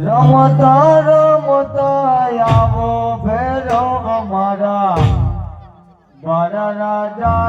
રમતા રમતા આવો ભેરો અમારા મારા રાજા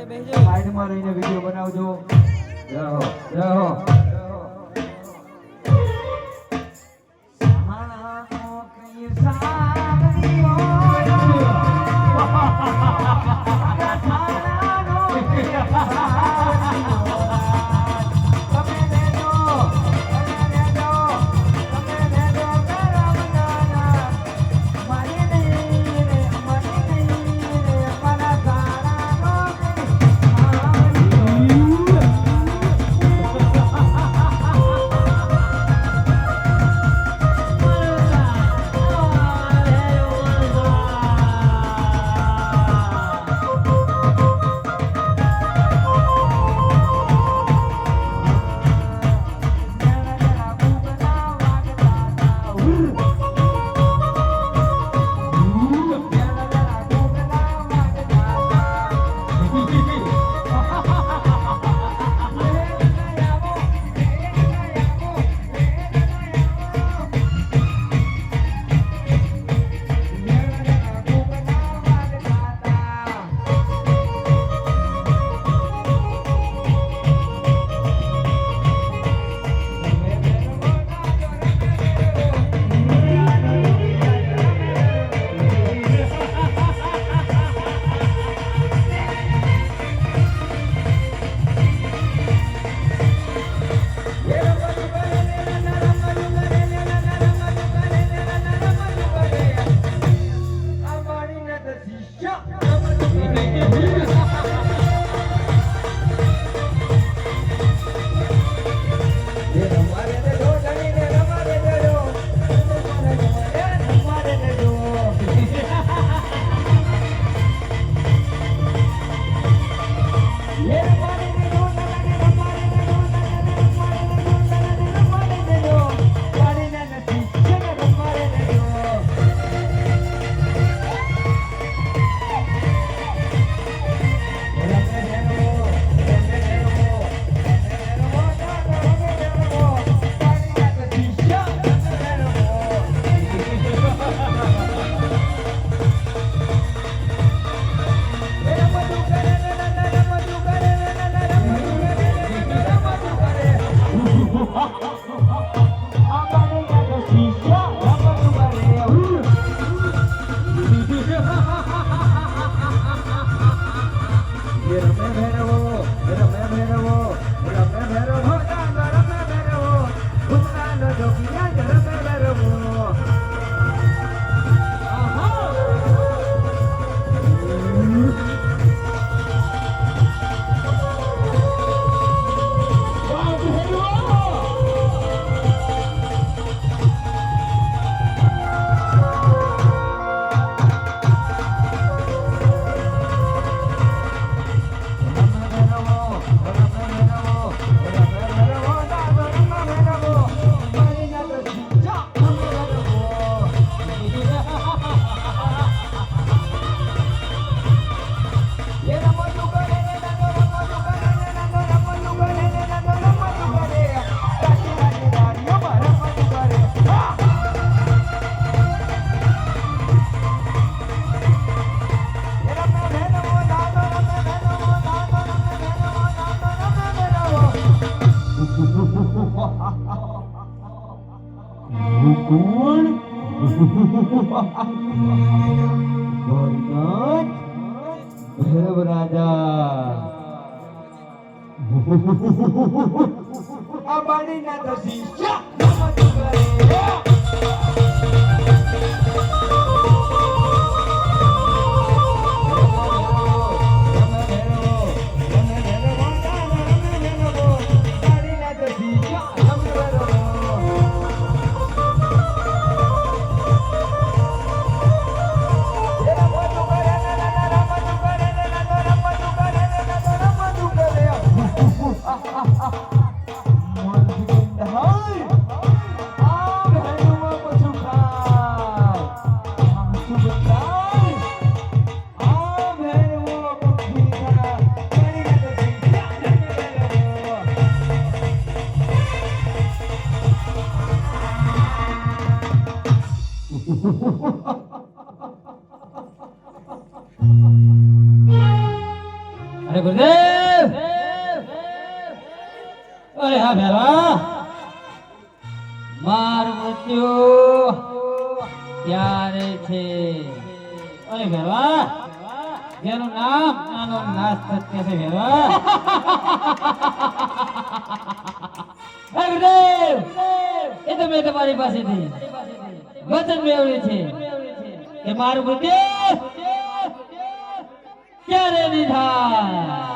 સાઈડમાં રહીને વીડિયો બનાવજો. રહો Ha ha ha ha! આ બાણીના તો શિષ્ય નાનો નાશ થશે છે એ તો મેં તમારી પાસેથી વચન મેળવ્યું છે કે મારું મૃત્યુ ક્યારે નિધા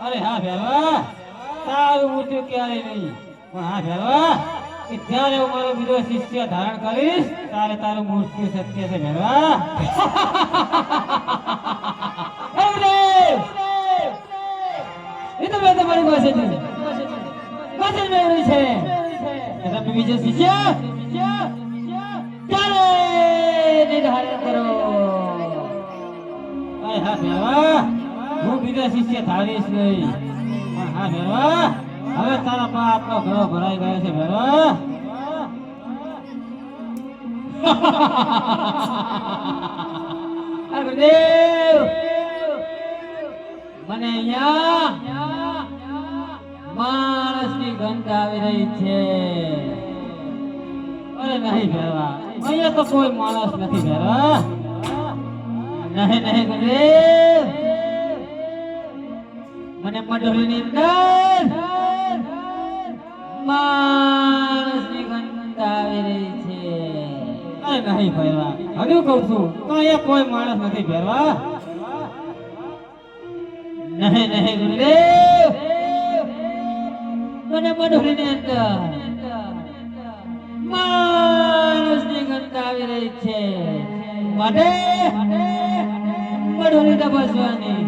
અરે હા, ભેરવા, તારું મૃત્યુ ક્યારે નહીં? પણ હા, ભેરવા, કે જ્યારે હું મારો બીજો શિષ્ય ધારણ કરીશ, ત્યારે તારું મૃત્યુ સત્ય છે, ભેરવા. કે તમે બીજો શિષ્ય ક્યારે નિર્ધારણ કરો અરે હા ભેરવા હું બીજા શિષ્ય ધારીશ નહીં પણ હા ભેરવા હવે તારા પાપનો ઘડો ભરાઈ ગયો છે ભેરવા આ ગુરુદેવ મને અહીંયા માણસની ગંધ આવી રહી છે અરે નહીં ભેરવા અહીંયા માણસ નથી મને ગંધ આવી રહી છે નહીં ભેરવા હજુ કહું છું તો અહીંયા કોઈ માણસ નથી ભેરવા નહીં નહીં ગુરુદેવ મને મઢોલીની અંદર આવી રહી છે. માટે મઢોલી તપસવાની.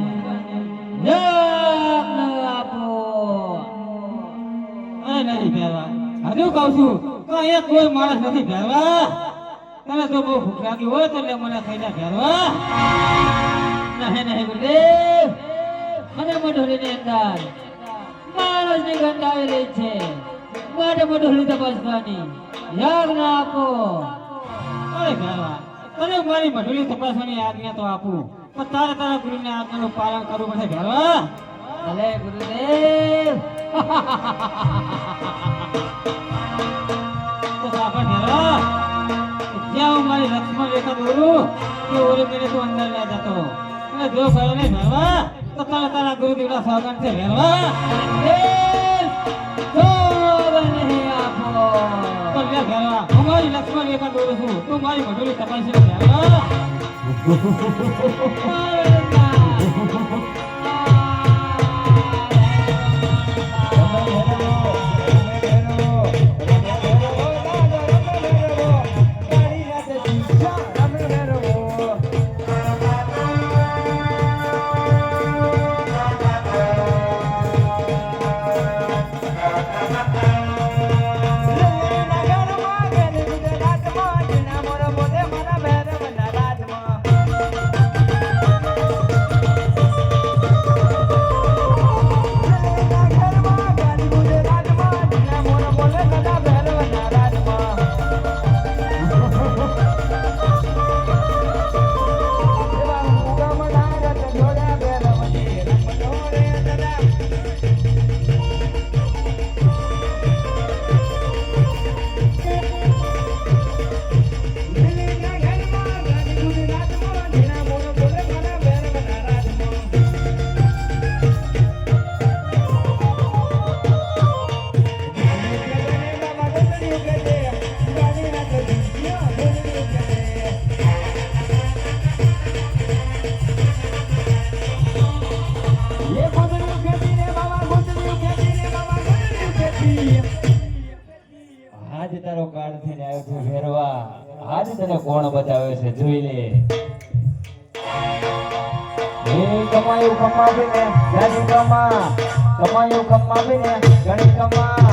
કોઈ માણસ નથી ભેરવા તને તો બહુ ભૂખ લાગી હોય તો મને ખાઈ જા નહીં નહીં ગુરુદેવ. મને મઢોલીની અંદર માણસની ગંધ આવી રહી છે. માટે મઢોલી તપાસવાની. યજ્ઞ આપો. અરે ભેરવા તને મારી મઢોલી તપાસવાની આજ્ઞા તો આપું. પણ તારે તારા ગુરુની આજ્ઞાનું પાલન કરવું પડે ભેરવા ભલે ગુરુદેવ. તો સાંભળ ભેરવા જ્યાં મારી લક્ષ્મણ રેખા દોરું તે ઓરે મેરે તું અંદર લઈ જતો. અને જો તો તારા તારા ગુરુ દીકરા સોગન છે મારી લક્ષ્મણ રેખા દોરું છું તું મારી ભટોલી તપાસી તને કોણ બતાવે છે? જોઈ લે. કમાયું કમાવીને જાજુ કમા કમાયું કમાવીને ગણિત કમા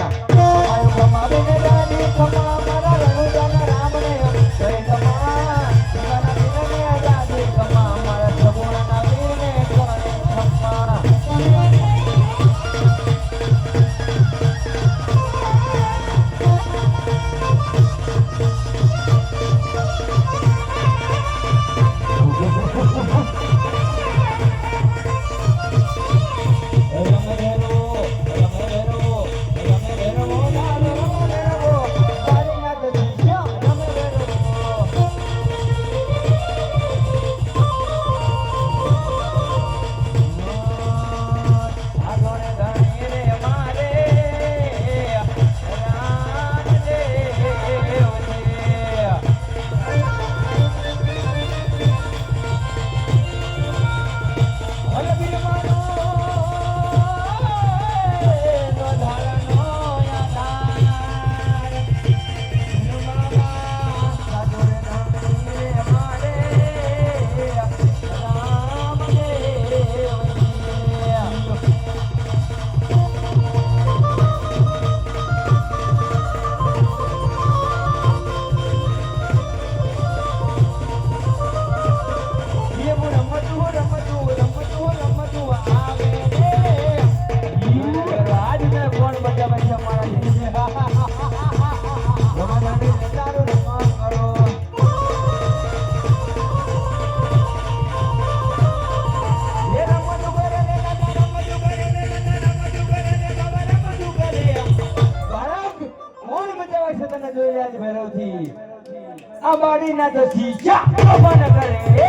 આવ્યો છું તને જોઈ રહ્યા છે ભૈરવથી આ બાડીના તો સીજા કરે.